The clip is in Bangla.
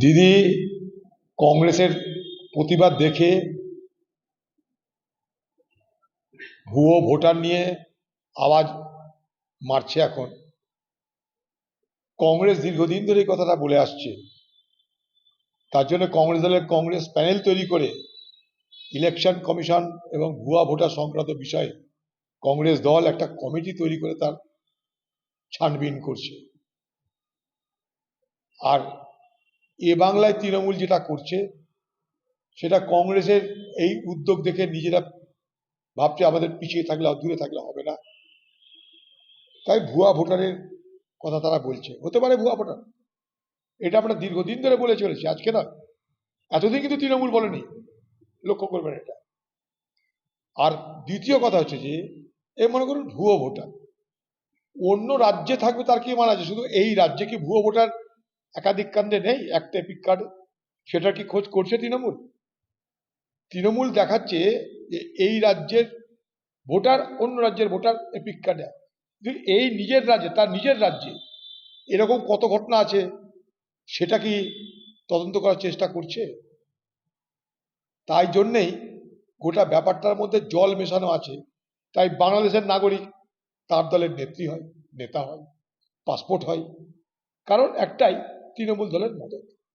দিদি কংগ্রেসের প্রতিবাদ দেখে ভুয়ো ভোটার নিয়ে আওয়াজ মারছে এখন। কংগ্রেস দীর্ঘদিন ধরে এই কথাটা বলে আসছে। তার জন্য কংগ্রেস দলের কংগ্রেস প্যানেল তৈরি করে ইলেকশন কমিশন এবং ভুয়া ভোটার সংক্রান্ত বিষয়ে কংগ্রেস দল একটা কমিটি তৈরি করে তার ছানবিন করছে। আর এ বাংলায় তৃণমূল যেটা করছে, সেটা কংগ্রেসের এই উদ্যোগ দেখে নিজেরা ভাবছে আমাদের পিছিয়ে থাকলে দূরে থাকলে হবে না। তাই ভুয়া ভোটারের কথা তারা বলছে। হতে পারে ভুয়া ভোটার। এটা আমরা দীর্ঘদিন ধরে বলে চলেছি, আজকে না। এতদিন কিন্তু তৃণমূল বলেনি। লক্ষ্য করবেন এটা। আর দ্বিতীয় কথা হচ্ছে যে, এ মনে করুন ভুয়ো ভোটার। অন্য রাজ্যে থাকবে তার কি মানা আছে শুধু এই রাজ্যে কি ভুয়ো ভোটার একাধিক কাণ্ডে নেই একটা এপিক কার্ড সেটা কি খোঁজ করছে তৃণমূল? তৃণমূল দেখাচ্ছে যে এই রাজ্যের ভোটার অন্য রাজ্যের ভোটার এপিক কার্ডে। এই নিজের রাজ্যে, তার নিজের রাজ্যে এরকম কত ঘটনা আছে, সেটা কি তদন্ত করার চেষ্টা করছে? তাই জন্যেই গোটা ব্যাপারটার মধ্যে জল মেশানো আছে। তাই বাংলাদেশের নাগরিক তার দলের নেত্রী হয়, নেতা হয় পাসপোর্ট হয়। কারণ একটাই তৃণমূল দলের মদত।